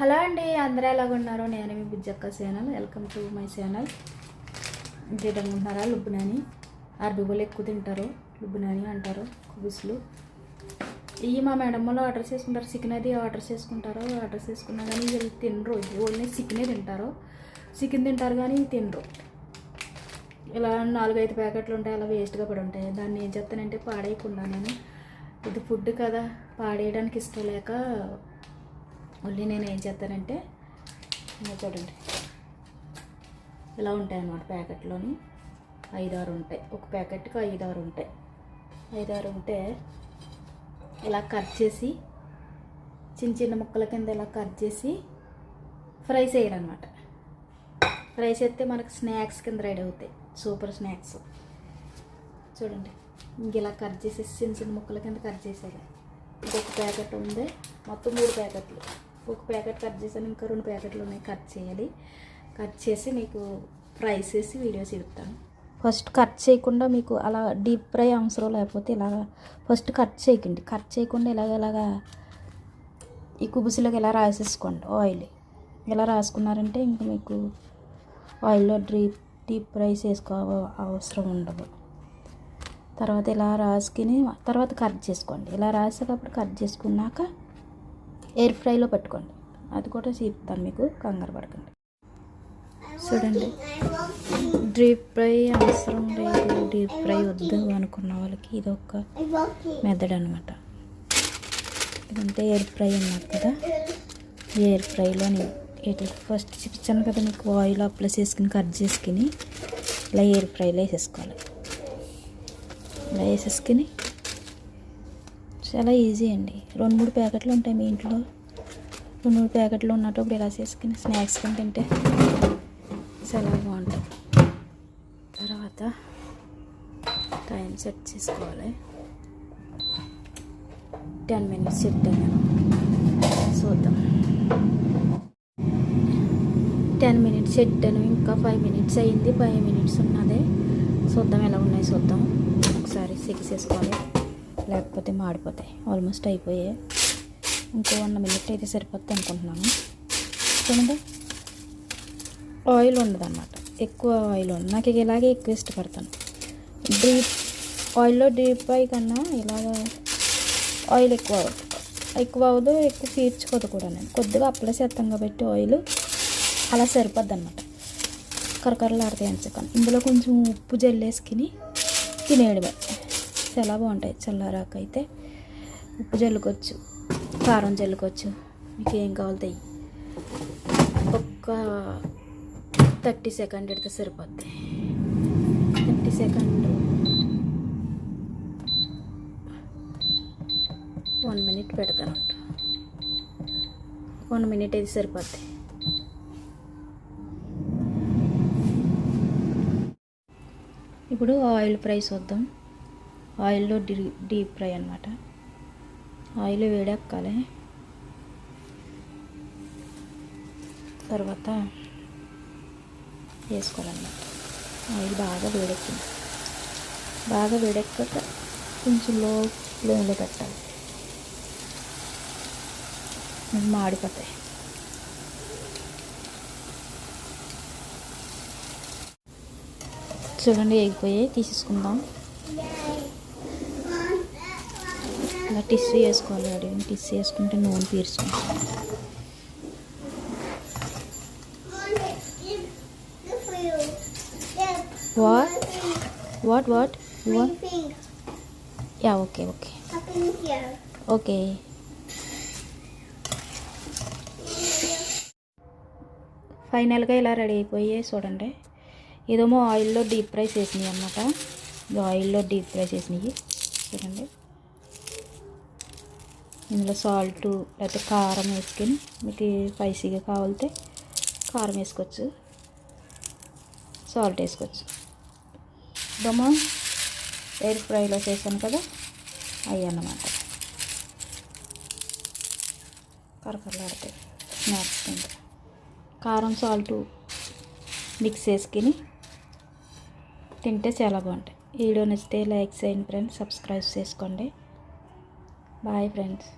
Hello అండి అందరూ ఎలాగున్నారు నేను మీ Bujjakka channel. Welcome to my channel ఇంకేటనుకుంటున్నారా లుబ్బునాని. అరబిగోలు ఎక్కువ తింటారు. లుబ్బునాని అంటారు కుబిస్లు. ఇవి మా మేడం వాళ్ళు ఆర్డర్ చేసుకుంటారు. చికెన్ అది ఆర్డర్ చేసుకుంటారు. ఆర్డర్ చేసుకున్నా కానీ వీళ్ళు తినరు. ఓన్లీ చికెనే తింటారు. చికెన్ తింటారు కానీ తినరు. ఇలా నాలుగైదు ప్యాకెట్లు ఉంటాయి. అలా వేస్ట్గా పడి ఉంటాయి. దాన్ని ఏం చేస్తానంటే పాడేయకుండా నేను. ఇది ఫుడ్ కదా. పాడేయడానికి ఇష్టం లేక మళ్ళీ నేను ఏం చేస్తానంటే చూడండి. ఇలా ఉంటాయి అన్నమాట ప్యాకెట్లోని. ఐదారు ఉంటాయి. ఒక ప్యాకెట్కి ఐదారు ఉంటాయి. ఐదారు ఉంటే ఇలా కట్ చేసి చిన్న చిన్న ముక్కల కింద ఇలా కట్ చేసి ఫ్రై చేయడం అనమాట ఫ్రై చేస్తే మనకు స్నాక్స్ కింద రెడీ అవుతాయి. Super snacks. చూడండి. ఇంక ఇలా కట్ చేసేసి చిన్న చిన్న ముక్కల కింద కట్ చేసేది ఇంకొక ప్యాకెట్ ఉంది. మొత్తం మూడు ప్యాకెట్లు. ఒక ప్యాకెట్ కట్ చేశాను ఇంకా రెండు ప్యాకెట్లు ఉన్నాయి కట్ చేయాలి. కట్ చేసి మీకు ఫ్రై చేసి వీడియో చూపుతాను ఫస్ట్ కట్ చేయకుండా మీకు అలా డీప్ ఫ్రై అవసరం లేకపోతే ఇలాగ ఫస్ట్ కట్ చేయకండి. కట్ చేయకుండా ఇలాగ ఇలాగా ఈ కుబుసులోకి ఇలా రాసేసుకోండి? ఆయిల్ ఇలా రాసుకున్నారంటే ఇంక మీకు ఆయిల్లో డీప్ డీప్ ఫ్రై చేసుకో అవసరం ఉండదు. తర్వాత ఇలా రాసుకుని తర్వాత కట్ చేసుకోండి. ఇలా రాసేటప్పుడు కట్ చేసుకున్నాక ఎయిర్ ఫ్రైలో పెట్టుకోండి. అది కూడా చూపుతాను మీకు కంగారు పడకండి. చూడండి. డీప్ ఫ్రై అవసరం లేదు. డీప్ ఫ్రై వద్దు అనుకున్న వాళ్ళకి ఇది ఒక మెథడ్ అనమాట ఇదంటే ఎయిర్ ఫ్రై అన్నారు కదా. ఎయిర్ ఫ్రైలోని ఇట్లా ఫస్ట్ చూపించాను కదా మీకు ఆయిల్ అప్లై చేసుకుని కట్ చేసుకుని ఇలా ఎయిర్ ఫ్రైలో వేసేసుకోవాలి. ఇలా వేసేసుకుని చాలా ఈజీ అండి. రెండు మూడు ప్యాకెట్లు ఉంటాయి మీ ఇంట్లో. రెండు మూడు ప్యాకెట్లు ఉన్నప్పుడు ఇలా చేసుకుని స్నాక్స్ కింద తింటే చాలా బాగుంటుంది. తర్వాత టైం సెట్ చేసుకోవాలి. టెన్ మినిట్స్ చెప్తాను చూద్దాం. టెన్ మినిట్స్ పెట్టాను ఇంకా ఫైవ్ మినిట్స్ అయింది ఫైవ్ మినిట్స్ ఉన్నది. చూద్దాం ఎలా ఉన్నాయి చూద్దాం. ఒకసారి సిగిసేసుకోవాలి లేకపోతే మాడిపోతాయి. ఆల్మోస్ట్ అయిపోయాయి. ఇంకో వన్ మినిట్ అయితే సరిపోద్ది అనుకుంటున్నాను. చూడండి. ఆయిల్ ఉండదన్నమాట. ఎక్కువ ఆయిల్ ఉంది నాకు ఇలాగే ఎక్కువ ఇష్టపడతాను. డీప్ ఆయిల్లో డీప్ ఫ్రై కన్నా ఇలాగ ఆయిల్ ఎక్కువ అవ్వదు ఎక్కువ అవ్వదు ఎక్కువ పీర్చుకోదు కూడా నేను. కొద్దిగా అప్లై చేస్తాం కాబట్టి ఆయిల్ అలా సరిపోద్ది అనమాట కరకరలాడితే ఎంచకాను ఇందులో కొంచెం ఉప్పు జల్లేసుకుని తినేయడమే. చాలా బాగుంటాయి? చల్లారాక అయితే ఉప్పు జల్లుకోవచ్చు కారం జల్లుకోవచ్చు. మీకు ఏం కావాలి ఒక్క థర్టీ సెకండ్ పెడితే సరిపోద్ది. Thirty second. వన్ మినిట్ పెడతాను వన్ మినిట్ అయితే సరిపోద్ది. ఇప్పుడు ఆయిల్ ఫ్రై చూద్దాం ఆయిల్లో డీ డీప్ ఫ్రై అనమాట ఆయిల్ వేడెక్కాలి. తర్వాత వేసుకోవాలన్నమాట. ఆయిల్ బాగా వేడెక్కింది. బాగా వేడెక్కాక కొంచెం లో ఫ్లేమ్లో పెట్టాలి. మాడిపోతాయి. చూడండి ఎగిపోయి తీసేసుకుందాం. ఇలా టిస్సు వేసుకోవాలి అడిగిన టిస్సు వేసుకుంటే నూనె పీల్చుకుంటాం what what what. Yeah okay okay. Okay ఫైనల్గా ఇలా రెడీ అయిపోయి చూడండి. ఇదేమో ఆయిల్లో డీప్ ఫ్రై చేసినాయి అనమాట ఆయిల్లో డీప్ ఫ్రై చేసినాయి. చూడండి. ఇందులో సాల్ట్ లేకపోతే కారం వేసుకొని మీకు స్పైసీగా కావాలితే కారం వేసుకోవచ్చు. సాల్ట్ వేసుకోవచ్చు. దొమ్మ ఎయిర్ ఫ్రైలో చేశాను కదా అవి అన్నమాట. కరకరలాడతాయి. స్నాక్స్ కింద కారం సాల్ట్ మిక్స్ చేసుకుని తింటే చాలా బాగుంటాయి. వీడియో నచ్చితే లైక్ చేయండి ఫ్రెండ్స్ సబ్స్క్రైబ్ చేసుకోండి. Bye friends.